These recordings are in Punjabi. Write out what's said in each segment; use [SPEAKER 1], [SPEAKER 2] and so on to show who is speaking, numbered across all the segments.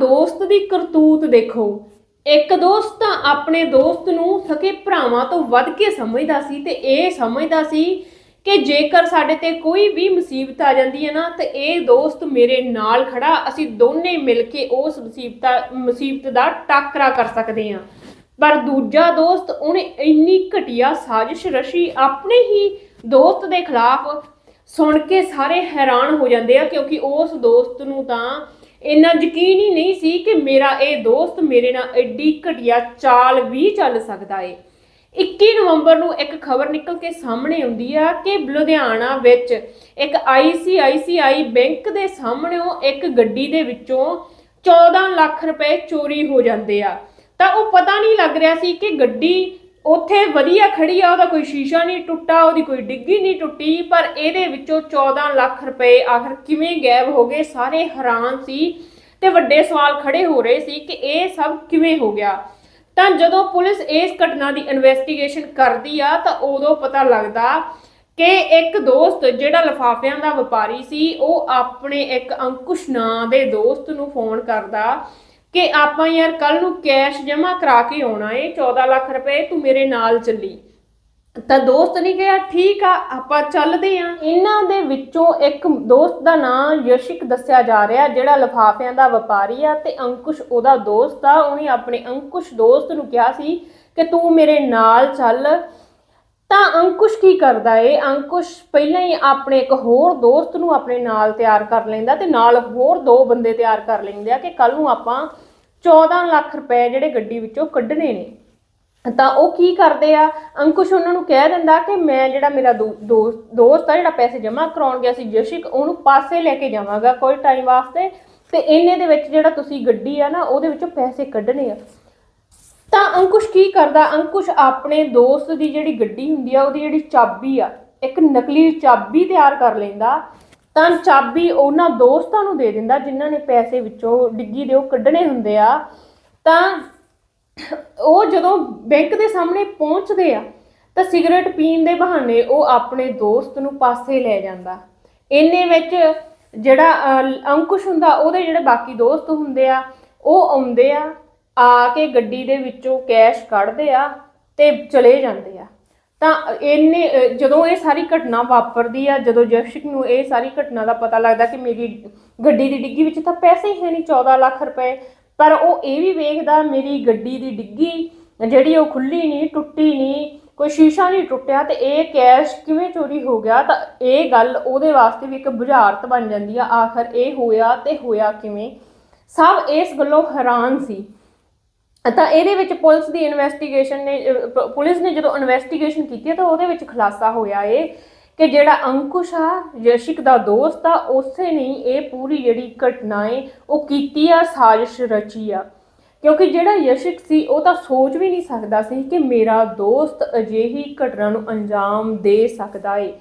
[SPEAKER 1] ਦੋਸਤ ਦੀ ਕਰਤੂਤ ਦੇਖੋ। ਇੱਕ ਦੋਸਤ ਤਾਂ ਆਪਣੇ ਦੋਸਤ ਨੂੰ ਸਕੇ ਭਰਾਵਾਂ ਤੋਂ ਵੱਧ ਕੇ ਸਮਝਦਾ ਸੀ ਤੇ ਇਹ ਸਮਝਦਾ ਸੀ ਕਿ ਜੇਕਰ ਸਾਡੇ ਤੇ ਕੋਈ ਵੀ ਮੁਸੀਬਤ ਆ ਜਾਂਦੀ ਹੈ ਨਾ, ਤੇ ਇਹ ਦੋਸਤ ਮੇਰੇ ਨਾਲ ਖੜਾ, ਅਸੀਂ ਦੋਨੇ ਮਿਲ ਕੇ ਉਸ ਮੁਸੀਬਤ ਮੁਸੀਬਤ ਦਾ ਟਾਕਰਾ ਕਰ ਸਕਦੇ ਹਾਂ। ਪਰ ਦੂਜਾ ਦੋਸਤ ਉਹਨੇ ਇੰਨੀ ਘਟੀਆ ਸਾਜ਼ਿਸ਼ ਰਸ਼ੀ ਆਪਣੇ ਹੀ ਦੋਸਤ ਦੇ ਖਿਲਾਫ ਸੁਣ ਕੇ ਸਾਰੇ ਹੈਰਾਨ ਹੋ ਜਾਂਦੇ ਆ, ਕਿਉਂਕਿ ਉਸ ਦੋਸਤ ਨੂੰ ਤਾਂ ਇੰਨਾ ਯਕੀਨ ਹੀ ਨਹੀਂ ਸੀ ਕਿ ਮੇਰਾ ਇਹ ਦੋਸਤ ਮੇਰੇ ਨਾਲ ਐਡੀ ਘਟੀਆ ਚਾਲ ਵੀ ਚੱਲ ਸਕਦਾ ਏ। 21 ਨਵੰਬਰ ਨੂੰ ਇੱਕ ਖਬਰ ਨਿਕਲ ਕੇ ਸਾਹਮਣੇ ਆਉਂਦੀ ਆ ਕਿ ਲੁਧਿਆਣਾ ਵਿੱਚ ਇੱਕ ICICI ਬੈਂਕ ਦੇ ਸਾਹਮਣੇੋਂ ਇੱਕ ਗੱਡੀ ਦੇ ਵਿੱਚੋਂ 14 ਲੱਖ ਰੁਪਏ ਚੋਰੀ ਹੋ ਜਾਂਦੇ ਆ। ਤਾਂ ਉਹ ਪਤਾ ਨਹੀਂ ਲੱਗ ਰਿਹਾ ਸੀ ਕਿ ਗੱਡੀ ਉੱਥੇ ਵਧੀਆ ਖੜੀ ਆ, ਉਹਦਾ ਕੋਈ ਸ਼ੀਸ਼ਾ ਨਹੀਂ ਟੁੱਟਾ, ਉਹਦੀ ਕੋਈ ਡਿੱਗੀ ਨਹੀਂ ਟੁੱਟੀ, ਪਰ ਇਹਦੇ ਵਿੱਚੋਂ 14 ਲੱਖ ਰੁਪਏ ਆਖਰ ਕਿਵੇਂ ਗਾਇਬ ਹੋ ਗਏ, ਸਾਰੇ ਹੈਰਾਨ ਸੀ ਤੇ ਵੱਡੇ ਸਵਾਲ ਖੜੇ ਹੋ ਰਹੇ ਸੀ ਕਿ ਇਹ ਸਭ ਕਿਵੇਂ ਹੋ ਗਿਆ। ਤਾਂ ਜਦੋਂ ਪੁਲਿਸ ਇਸ ਘਟਨਾ ਦੀ ਇਨਵੈਸਟੀਗੇਸ਼ਨ ਕਰਦੀ ਆ, ਤਾਂ ਉਦੋਂ ਪਤਾ ਲੱਗਦਾ ਕਿ ਇੱਕ ਦੋਸਤ ਜਿਹੜਾ ਲਫਾਫਿਆਂ ਦਾ ਵਪਾਰੀ ਸੀ, ਉਹ ਆਪਣੇ ਇੱਕ ਅੰਕੁਸ਼ ਨਾਂ ਦੇ ਦੋਸਤ ਨੂੰ ਫੋਨ ਕਰਦਾ ਕਿ ਆਪਾਂ ਯਾਰ ਕੱਲ ਨੂੰ ਕੈਸ਼ ਜਮ੍ਹਾਂ ਕਰਾ ਕੇ ਆਉਣਾ ਏ 14 ਲੱਖ ਰੁਪਏ ਤੂੰ ਮੇਰੇ ਨਾਲ ਚੱਲੀ। ਤਾਂ ਦੋਸਤ ਨੇ ਕਿਹਾ, ਠੀਕ ਆ, ਆਪਾਂ ਚੱਲਦੇ ਆ। ਇਹਨਾਂ ਦੇ ਵਿੱਚੋਂ ਇੱਕ ਦੋਸਤ ਦਾ ਨਾਮ ਯਸ਼ਿਕ ਦੱਸਿਆ ਜਾ ਰਿਹਾ, ਜਿਹੜਾ ਲਫਾਫਿਆਂ ਦਾ ਵਪਾਰੀ ਆ ਤੇ ਅੰਕੁਸ਼ ਉਹਦਾ ਦੋਸਤ ਆ। ਉਹਨੇ ਆਪਣੇ ਅੰਕੁਸ਼ ਦੋਸਤ ਨੂੰ ਕਿਹਾ ਸੀ ਕਿ ਤੂੰ ਮੇਰੇ ਨਾਲ ਚੱਲ। ਤਾਂ ਅੰਕੁਸ਼ ਕੀ ਕਰਦਾ ਏ? ਅੰਕੁਸ਼ ਪਹਿਲਾਂ ਹੀ ਆਪਣੇ ਇੱਕ ਹੋਰ ਦੋਸਤ ਨੂੰ ਆਪਣੇ ਨਾਲ ਤਿਆਰ ਕਰ ਲੈਂਦਾ ਤੇ ਨਾਲ ਹੋਰ ਦੋ ਬੰਦੇ ਤਿਆਰ ਕਰ ਲੈਂਦੇ ਆ ਕਿ ਕੱਲ ਨੂੰ ਆਪਾਂ 14 ਲੱਖ ਰੁਪਏ ਜਿਹੜੇ ਗੱਡੀ ਵਿੱਚੋਂ ਕੱਢਣੇ ਨੇ। ਤਾਂ ਉਹ ਕੀ ਕਰਦੇ ਆ? ਅੰਕੁਸ਼ ਉਹਨਾਂ ਨੂੰ ਕਹਿ ਦਿੰਦਾ ਕਿ ਮੈਂ ਜਿਹੜਾ ਮੇਰਾ ਦੋ- ਦੋਸਤ ਦੋਸਤ ਆ, ਜਿਹੜਾ ਪੈਸੇ ਜਮ੍ਹਾਂ ਕਰਾਉਣ ਗਿਆ ਸੀ ਜਸ਼ਿਕ, ਉਹਨੂੰ ਪਾਸੇ ਲੈ ਕੇ ਜਾਵਾਂਗਾ ਕੋਈ ਟਾਈਮ ਵਾਸਤੇ ਤੇ ਇੰਨੇ ਦੇ ਵਿੱਚ ਜਿਹੜਾ ਤੁਸੀਂ ਗੱਡੀ ਆ ਨਾ, ਉਹਦੇ ਵਿੱਚੋਂ ਪੈਸੇ ਕੱਢਣੇ ਆ। ਤਾਂ ਅੰਕੁਸ਼ ਕੀ ਕਰਦਾ? ਅੰਕੁਸ਼ ਆਪਣੇ ਦੋਸਤ ਦੀ ਜਿਹੜੀ ਗੱਡੀ ਹੁੰਦੀ ਆ, ਉਹਦੀ ਜਿਹੜੀ ਚਾਬੀ ਆ, ਇੱਕ ਨਕਲੀ ਚਾਬੀ ਤਿਆਰ ਕਰ ਲੈਂਦਾ। ਤਾਂ ਚਾਬੀ ਉਹਨਾਂ ਦੋਸਤਾਂ ਨੂੰ ਦੇ ਦਿੰਦਾ, ਜਿਨ੍ਹਾਂ ਨੇ ਪੈਸੇ ਵਿੱਚੋਂ ਡਿੱਗੀ ਦੇ ਉਹ ਕੱਢਣੇ ਹੁੰਦੇ ਆ। ਤਾਂ ਉਹ ਜਦੋਂ ਬੈਂਕ ਦੇ ਸਾਹਮਣੇ ਪਹੁੰਚਦੇ ਆ, ਤਾਂ ਸਿਗਰਟ ਪੀਣ ਦੇ ਬਹਾਨੇ ਉਹ ਆਪਣੇ ਦੋਸਤ ਨੂੰ ਪਾਸੇ ਲੈ ਜਾਂਦਾ। ਇੰਨੇ ਵਿੱਚ ਜਿਹੜਾ ਅੰਕੁਸ਼ ਹੁੰਦਾ, ਉਹਦੇ ਜਿਹੜੇ ਬਾਕੀ ਦੋਸਤ ਹੁੰਦੇ ਆ, ਉਹ ਆਉਂਦੇ ਆ। ਆ ਕੇ ਗੱਡੀ ਦੇ ਵਿੱਚੋਂ ਕੈਸ਼ ਕੱਢਦੇ ਆ ਤੇ ਚਲੇ ਜਾਂਦੇ ਆ। ਤਾਂ ਇਹਨੇ ਜਦੋਂ ਇਹ ਸਾਰੀ ਘਟਨਾ ਵਾਪਰਦੀ ਆ, ਜਦੋਂ ਜਸ਼ਿਕ ਨੂੰ ਇਹ ਸਾਰੀ ਘਟਨਾ ਦਾ ਪਤਾ ਲੱਗਦਾ ਕਿ ਮੇਰੀ ਗੱਡੀ ਦੀ ਡਿੱਗੀ ਵਿੱਚ ਤਾਂ ਪੈਸੇ ਹੀ ਹੈ ਨਹੀਂ 14 ਲੱਖ ਰੁਪਏ। ਪਰ ਉਹ ਇਹ ਵੀ ਵੇਖਦਾ, ਮੇਰੀ ਗੱਡੀ ਦੀ ਡਿੱਗੀ, ਜਿਹੜੀ ਉਹ ਖੁੱਲੀ ਨਹੀਂ, ਟੁੱਟੀ ਨਹੀਂ, ਕੋਈ ਸ਼ੀਸ਼ਾ ਨਹੀਂ ਟੁੱਟਿਆ ਤੇ ਇਹ ਕੈਸ਼ ਕਿਵੇਂ ਚੋਰੀ ਹੋ ਗਿਆ, ਤਾਂ ਇਹ ਗੱਲ ਉਹਦੇ ਵਾਸਤੇ ਵੀ ਇੱਕ ਬੁਝਾਰਤ ਬਣ ਜਾਂਦੀ ਆ, ਆਖਰ ਇਹ ਹੋਇਆ ਤੇ ਹੋਇਆ ਕਿਵੇਂ? ਸਭ ਇਸ ਗੱਲੋਂ ਹੈਰਾਨ ਸੀ। ਤਾਂ ਇਹਦੇ ਵਿੱਚ ਪੁਲਿਸ ਦੀ ਇਨਵੈਸਟੀਗੇਸ਼ਨ ਨੇ ਪੁਲਿਸ ਨੇ ਜਦੋਂ ਇਨਵੈਸਟੀਗੇਸ਼ਨ ਕੀਤੀ ਹੈ ਤਾਂ ਉਹਦੇ ਵਿੱਚ ਖੁਲਾਸਾ ਹੋਇਆ ਏ ਕਿ ਜਿਹੜਾ ਅੰਕੁਸ਼ ਆ, ਯਸ਼ਿਕ ਦਾ ਦੋਸਤ ਆ, ਉਸੇ ਨੇ ਇਹ ਪੂਰੀ ਜਿਹੜੀ ਘਟਨਾ ਏ, ਉਹ ਕੀਤੀ ਆ, ਸਾਜ਼ਿਸ਼ ਰਚੀ ਆ। ਕਿਉਂਕਿ ਜਿਹੜਾ ਯਸ਼ਿਕ ਸੀ, ਉਹ ਤਾਂ ਸੋਚ ਵੀ ਨਹੀਂ ਸਕਦਾ ਸੀ ਕਿ ਮੇਰਾ ਦੋਸਤ ਅਜਿਹੀ ਘਟਨਾ ਨੂੰ ਅੰਜਾਮ ਦੇ ਸਕਦਾ ਏ।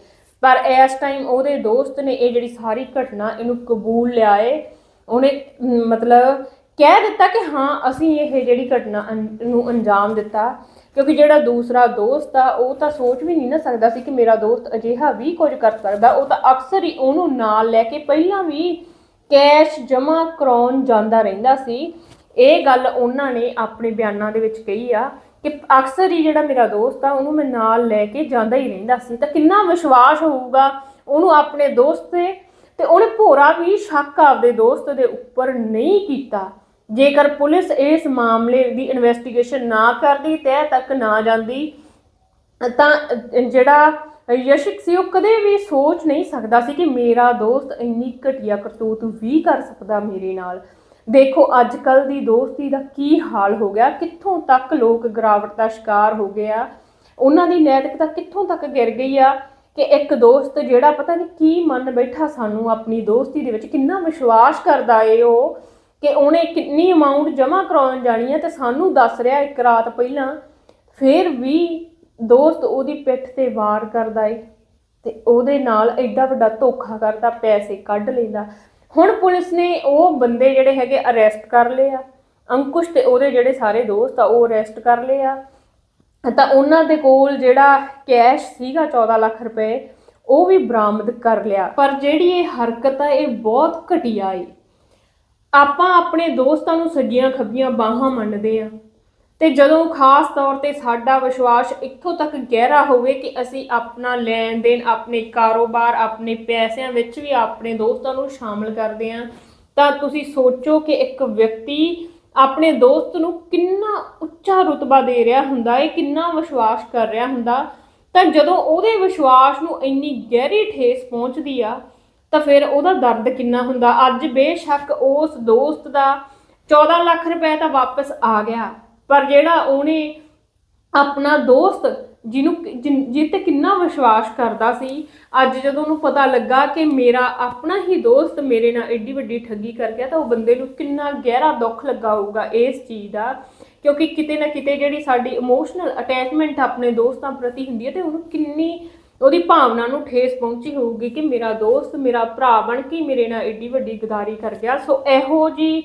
[SPEAKER 1] ਪਰ ਇਸ ਟਾਈਮ ਉਹਦੇ ਦੋਸਤ ਨੇ ਇਹ ਜਿਹੜੀ ਸਾਰੀ ਘਟਨਾ, ਇਹਨੂੰ ਕਬੂਲ ਲਿਆ ਏ। ਉਹਨੇ ਮਤਲਬ ਕਹਿ ਦਿੱਤਾ ਕਿ ਹਾਂ, ਅਸੀਂ ਇਹ ਜਿਹੜੀ ਘਟਨਾ ਅੰ- ਨੂੰ ਅੰਜਾਮ ਦਿੱਤਾ, ਕਿਉਂਕਿ ਜਿਹੜਾ ਦੂਸਰਾ ਦੋਸਤ ਆ, ਉਹ ਤਾਂ ਸੋਚ ਵੀ ਨਹੀਂ ਨਾ ਸਕਦਾ ਸੀ ਕਿ ਮੇਰਾ ਦੋਸਤ ਅਜਿਹਾ ਵੀ ਕੁਝ ਕਰ ਸਕਦਾ। ਉਹ ਤਾਂ ਅਕਸਰ ਹੀ ਉਹਨੂੰ ਨਾਲ ਲੈ ਕੇ ਪਹਿਲਾਂ ਵੀ ਕੈਸ਼ ਜਮ੍ਹਾਂ ਕਰਾਉਣ ਜਾਂਦਾ ਰਹਿੰਦਾ ਸੀ। ਇਹ ਗੱਲ ਉਹਨਾਂ ਨੇ ਆਪਣੇ ਬਿਆਨਾਂ ਦੇ ਵਿੱਚ ਕਹੀ ਆ ਕਿ ਅਕਸਰ ਹੀ ਜਿਹੜਾ ਮੇਰਾ ਦੋਸਤ ਆ, ਉਹਨੂੰ ਮੈਂ ਨਾਲ ਲੈ ਕੇ ਜਾਂਦਾ ਹੀ ਰਹਿੰਦਾ ਸੀ। ਤਾਂ ਕਿੰਨਾ ਵਿਸ਼ਵਾਸ ਹੋਊਗਾ ਉਹਨੂੰ ਆਪਣੇ ਦੋਸਤ ਤੇ ਤੇ ਉਹਨੇ ਭੋਰਾ ਵੀ ਸ਼ੱਕ ਆਪਦੇ ਦੋਸਤ ਦੇ ਉੱਪਰ ਨਹੀਂ ਕੀਤਾ। ਜੇਕਰ ਪੁਲਿਸ ਇਸ ਮਾਮਲੇ ਦੀ ਇਨਵੈਸਟੀਗੇਸ਼ਨ ਨਾ ਕਰਦੀ, ਤਹਿ ਤੱਕ ਨਾ ਜਾਂਦੀ, ਤਾਂ ਜਿਹੜਾ ਯਸ਼ਿਕ ਸੀ, ਉਹ ਕਦੇ ਵੀ ਸੋਚ ਨਹੀਂ ਸਕਦਾ ਸੀ ਕਿ ਮੇਰਾ ਦੋਸਤ ਇੰਨੀ ਘਟੀਆ ਕਰਤੂਤ ਵੀ ਕਰ ਸਕਦਾ ਮੇਰੇ ਨਾਲ। ਦੇਖੋ ਅੱਜ ਕੱਲ ਦੀ ਦੋਸਤੀ ਦਾ ਕੀ ਹਾਲ ਹੋ ਗਿਆ? ਕਿੱਥੋਂ ਤੱਕ ਲੋਕ ਗਿਰਾਵਟ ਦਾ ਸ਼ਿਕਾਰ ਹੋ ਗਏ ਆ? ਉਹਨਾਂ ਦੀ ਨੈਤਿਕਤਾ ਕਿੱਥੋਂ ਤੱਕ ਗਿਰ ਗਈ ਆ ਕਿ ਇੱਕ ਦੋਸਤ ਜਿਹੜਾ ਪਤਾ ਨਹੀਂ ਕੀ ਮੰਨ ਬੈਠਾ ਸਾਨੂੰ ਆਪਣੀ ਦੋਸਤੀ ਦੇ ਵਿੱਚ ਕਿੰਨਾ ਵਿਸ਼ਵਾਸ ਕਰਦਾ ਏ ਉਹ? ਕਿ ਉਹਨੇ ਕਿੰਨੀ ਅਮਾਉਂਟ ਜਮ੍ਹਾਂ ਕਰਾਉਣ ਜਾਣੀ ਹੈ ਤੇ ਸਾਨੂੰ ਦੱਸ ਰਿਹਾ ਇੱਕ ਰਾਤ ਪਹਿਲਾਂ, ਫਿਰ ਵੀ ਦੋਸਤ ਉਹਦੀ ਪਿੱਠ ਤੇ ਵਾਰ ਕਰਦਾ ਏ ਤੇ ਉਹਦੇ ਨਾਲ ਐਡਾ ਵੱਡਾ ਧੋਖਾ ਕਰਦਾ, ਪੈਸੇ ਕੱਢ ਲੈਂਦਾ। ਹੁਣ ਪੁਲਿਸ ਨੇ ਉਹ ਬੰਦੇ ਜਿਹੜੇ ਹੈਗੇ ਅਰੈਸਟ ਕਰ ਲਏ ਆ। ਅੰਕੁਸ਼ ਤੇ ਉਹਦੇ ਜਿਹੜੇ ਸਾਰੇ ਦੋਸਤ ਆ, ਉਹ ਅਰੈਸਟ ਕਰ ਲਏ ਆ। ਤਾਂ ਉਹਨਾਂ ਦੇ ਕੋਲ ਜਿਹੜਾ ਕੈਸ਼ ਸੀਗਾ 14 ਲੱਖ ਰੁਪਏ, ਉਹ ਵੀ ਬਰਾਮਦ ਕਰ ਲਿਆ। ਪਰ ਜਿਹੜੀ ਇਹ ਹਰਕਤ ਆ, ਇਹ ਬਹੁਤ ਘਟੀਆ ਏ। ਆਪਾਂ ਆਪਣੇ ਦੋਸਤਾਂ ਨੂੰ ਸੱਜੀਆਂ ਖੱਬੀਆਂ ਬਾਹਾਂ ਮੰਨਦੇ ਆ ਤੇ ਜਦੋਂ ਖਾਸ ਤੌਰ ਤੇ ਸਾਡਾ ਵਿਸ਼ਵਾਸ ਇੱਥੋਂ ਤੱਕ ਗਹਿਰਾ ਹੋਵੇ ਕਿ ਅਸੀਂ ਆਪਣਾ ਲੈਣ ਦੇਣ ਆਪਣੇ ਕਾਰੋਬਾਰ, ਆਪਣੇ ਪੈਸਿਆਂ ਵਿੱਚ ਵੀ ਆਪਣੇ ਦੋਸਤਾਂ ਨੂੰ ਸ਼ਾਮਲ ਕਰਦੇ ਆ ਤਾਂ ਤੁਸੀਂ ਸੋਚੋ ਕਿ ਇੱਕ ਵਿਅਕਤੀ ਆਪਣੇ ਦੋਸਤ ਨੂੰ ਕਿੰਨਾ ਉੱਚਾ ਰੁਤਬਾ ਦੇ ਰਿਹਾ ਹੁੰਦਾ ਹੈ, ਕਿੰਨਾ ਵਿਸ਼ਵਾਸ ਕਰ ਰਿਹਾ ਹੁੰਦਾ। ਤਾਂ ਜਦੋਂ ਉਹਦੇ ਵਿਸ਼ਵਾਸ ਨੂੰ ਇੰਨੀ ਗਹਿਰੀ ਠੇਸ ਪਹੁੰਚਦੀ ਆ ਤਾਂ ਫਿਰ ਉਹਦਾ ਦਰਦ ਕਿੰਨਾ ਹੁੰਦਾ? ਅੱਜ ਬੇਸ਼ੱਕ ਉਸ ਦੋਸਤ ਦਾ 14 ਲੱਖ ਰੁਪਏ ਤਾਂ ਵਾਪਸ ਆ ਗਿਆ। ਪਰ ਜਿਹੜਾ ਉਹਨੇ ਆਪਣਾ ਦੋਸਤ ਜਿਹਨੂੰ ਜਿਨ- ਜਿਹ ਤੇ ਕਿੰਨਾ ਵਿਸ਼ਵਾਸ ਕਰਦਾ ਸੀ, ਅੱਜ ਜਦੋਂ ਉਹਨੂੰ ਪਤਾ ਲੱਗਾ ਕਿ ਮੇਰਾ ਆਪਣਾ ਹੀ ਦੋਸਤ ਮੇਰੇ ਨਾਲ ਏਡੀ ਵੱਡੀ ਠੱਗੀ ਕਰ ਗਿਆ, ਤਾਂ ਉਹ ਬੰਦੇ ਨੂੰ ਕਿੰਨਾ ਗਹਿਰਾ ਦੁੱਖ ਲੱਗਾ ਹੋਊਗਾ ਇਸ ਚੀਜ਼ ਦਾ। ਕਿਉਂਕਿ ਕਿਤੇ ਨਾ ਕਿਤੇ ਜਿਹੜੀ ਸਾਡੀ ਇਮੋਸ਼ਨਲ ਅਟੈਚਮੈਂਟ ਆਪਣੇ ਦੋਸਤਾਂ ਪ੍ਰਤੀ ਹੁੰਦੀ ਹੈ ਤੇ ਉਹਨੂੰ ਕਿੰਨੀ ਉਹਦੀ ਭਾਵਨਾ ਨੂੰ ਠੇਸ ਪਹੁੰਚੀ ਹੋਊਗੀ ਕਿ ਮੇਰਾ ਦੋਸਤ, ਮੇਰਾ ਭਰਾ ਬਣ ਕੇ ਮੇਰੇ ਨਾਲ ਏਡੀ ਵੱਡੀ ਗਦਾਰੀ ਕਰ ਗਿਆ। ਸੋ ਇਹੋ ਜੀ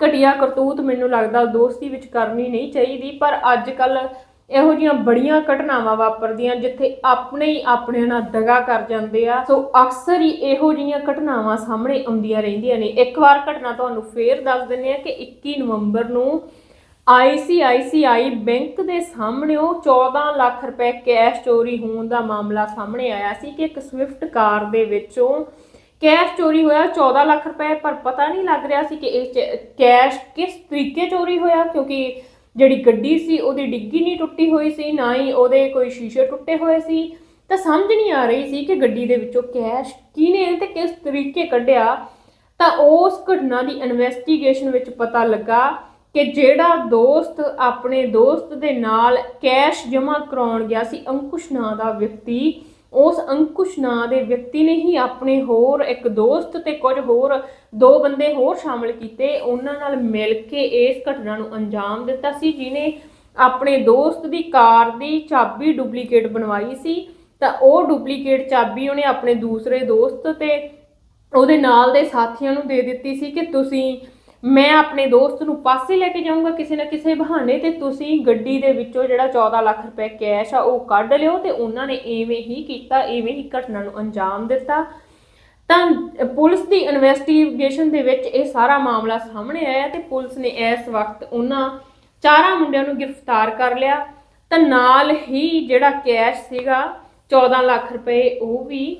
[SPEAKER 1] ਘਟੀਆ ਕਰਤੂਤ ਮੈਨੂੰ ਲੱਗਦਾ ਦੋਸਤੀ ਵਿੱਚ ਕਰਨੀ ਨਹੀਂ ਚਾਹੀਦੀ, ਪਰ ਅੱਜ ਕੱਲ ਇਹੋ ਜੀਆਂ ਬੜੀਆਂ ਘਟਨਾਵਾਂ ਵਾਪਰਦੀਆਂ ਜਿੱਥੇ ਆਪਣੇ ਹੀ ਆਪਣੇ ਨਾਲ ਦਗਾ ਕਰ ਜਾਂਦੇ ਆ। ਸੋ ਅਕਸਰ ਹੀ ਇਹੋ ਜੀਆਂ ਘਟਨਾਵਾਂ ਸਾਹਮਣੇ ਆਉਂਦੀਆਂ ਰਹਿੰਦੀਆਂ ਨੇ। ਇੱਕ ਵਾਰ ਘਟਨਾ ਤੁਹਾਨੂੰ ਫੇਰ ਦੱਸ ਦਿੰਨੇ ਆ ਕਿ 21 ਨਵੰਬਰ ਨੂੰ ICICI ਬੈਂਕ ਦੇ ਸਾਹਮਣੇ 14 ਲੱਖ ਰੁਪਏ ਕੈਸ਼ ਚੋਰੀ ਹੋਣ ਦਾ ਮਾਮਲਾ ਸਾਹਮਣੇ ਆਇਆ ਸੀ ਕਿ ਇੱਕ ਸਵਿਫਟ ਕਾਰ ਦੇ ਵਿੱਚੋਂ ਕੈਸ਼ ਚੋਰੀ ਹੋਇਆ 14 ਲੱਖ ਰੁਪਏ, ਪਰ ਪਤਾ ਨਹੀਂ ਲੱਗ ਰਿਹਾ ਸੀ ਕਿ ਇਹ ਚ- ਕੈਸ਼ ਕਿਸ ਤਰੀਕੇ ਚੋਰੀ ਹੋਇਆ, ਕਿਉਂਕਿ ਜਿਹੜੀ ਗੱਡੀ ਸੀ ਉਹਦੀ ਡਿੱਗੀ ਨਹੀਂ ਟੁੱਟੀ ਹੋਈ ਸੀ, ਨਾ ਹੀ ਉਹਦੇ ਕੋਈ ਸ਼ੀਸ਼ੇ ਟੁੱਟੇ ਹੋਏ ਸੀ। ਤਾਂ ਸਮਝ ਨਹੀਂ ਆ ਰਹੀ ਸੀ ਕਿ ਗੱਡੀ ਦੇ ਵਿੱਚੋਂ ਕੈਸ਼ ਕਿਹਨੇ ਤੇ ਕਿਸ ਤਰੀਕੇ ਕੱਢਿਆ। ਤਾਂ ਉਸ ਘਟਨਾ ਦੀ ਇਨਵੈਸਟੀਗੇਸ਼ਨ ਵਿੱਚ ਪਤਾ ਲੱਗਾ ਕਿ ਜਿਹੜਾ ਦੋਸਤ ਆਪਣੇ ਦੋਸਤ ਦੇ ਨਾਲ ਕੈਸ਼ ਜਮ੍ਹਾਂ ਕਰਾਉਣ ਗਿਆ ਸੀ ਅੰਕੁਸ਼ ਨਾਂ ਦਾ ਵਿਅਕਤੀ, ਉਸ ਅੰਕੁਸ਼ ਨਾਂ ਦੇ ਵਿਅਕਤੀ ਨੇ ਹੀ ਆਪਣੇ ਹੋਰ ਇੱਕ ਦੋਸਤ ਤੇ ਕੁਝ ਹੋਰ ਦੋ ਬੰਦੇ ਹੋਰ ਸ਼ਾਮਲ ਕੀਤੇ। ਉਹਨਾਂ ਨਾਲ ਮਿਲ ਕੇ ਇਸ ਘਟਨਾ ਨੂੰ ਅੰਜਾਮ ਦਿੱਤਾ ਸੀ, ਜਿਨੇ ਆਪਣੇ ਦੋਸਤ ਦੀ ਕਾਰ ਦੀ ਚਾਬੀ ਡੁਪਲੀਕੇਟ ਬਣਵਾਈ ਸੀ। ਤਾਂ ਉਹ ਡੁਪਲੀਕੇਟ ਚਾਬੀ ਉਹਨੇ ਆਪਣੇ ਦੂਸਰੇ ਦੋਸਤ ਤੇ ਉਹਦੇ ਨਾਲ ਦੇ ਸਾਥੀਆਂ ਨੂੰ ਦੇ ਦਿੱਤੀ ਸੀ ਕਿ ਤੁਸੀਂ ਮੈਂ ਆਪਣੇ ਦੋਸਤ ਨੂੰ ਪਾਸੇ ਲੈ ਕੇ ਜਾਊਂਗਾ ਕਿਸੇ ਨਾ ਕਿਸੇ ਬਹਾਨੇ ਤੇ ਤੁਸੀਂ ਗੱਡੀ ਦੇ ਵਿੱਚੋਂ ਜਿਹੜਾ 14 ਲੱਖ ਰੁਪਏ ਕੈਸ਼ ਆ ਉਹ ਕੱਢ ਲਿਓ ਤੇ ਉਹਨਾਂ ਨੇ ਐਵੇਂ ਹੀ ਕੀਤਾ, ਐਵੇਂ ਹੀ ਘਟਨਾ ਨੂੰ ਅੰਜਾਮ ਦਿੱਤਾ। ਤਾਂ ਪੁਲਿਸ ਦੀ ਇਨਵੈਸਟੀਗੇਸ਼ਨ ਦੇ ਵਿੱਚ ਇਹ ਸਾਰਾ ਮਾਮਲਾ ਸਾਹਮਣੇ ਆਇਆ ਤੇ ਪੁਲਿਸ ਨੇ ਇਸ ਵਕਤ ਉਹਨਾਂ ਚਾਰਾਂ ਮੁੰਡਿਆਂ ਨੂੰ ਗ੍ਰਿਫਤਾਰ ਕਰ ਲਿਆ। ਤਾਂ ਨਾਲ ਹੀ ਜਿਹੜਾ ਕੈਸ਼ ਸੀਗਾ 14 ਲੱਖ ਰੁਪਏ ਉਹ ਵੀ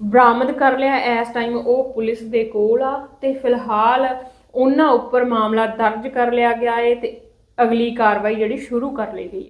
[SPEAKER 1] ਬਰਾਮਦ ਕਰ ਲਿਆ। ਇਸ ਟਾਈਮ ਉਹ ਪੁਲਿਸ ਦੇ ਕੋਲ ਆ ਤੇ ਫਿਲਹਾਲ ਉਹਨਾਂ ਉੱਪਰ ਮਾਮਲਾ ਦਰਜ ਕਰ ਲਿਆ ਗਿਆ ਹੈ ਤੇ ਅਗਲੀ ਕਾਰਵਾਈ ਜਿਹੜੀ ਸ਼ੁਰੂ ਕਰ ਲਈ ਗਈ ਹੈ।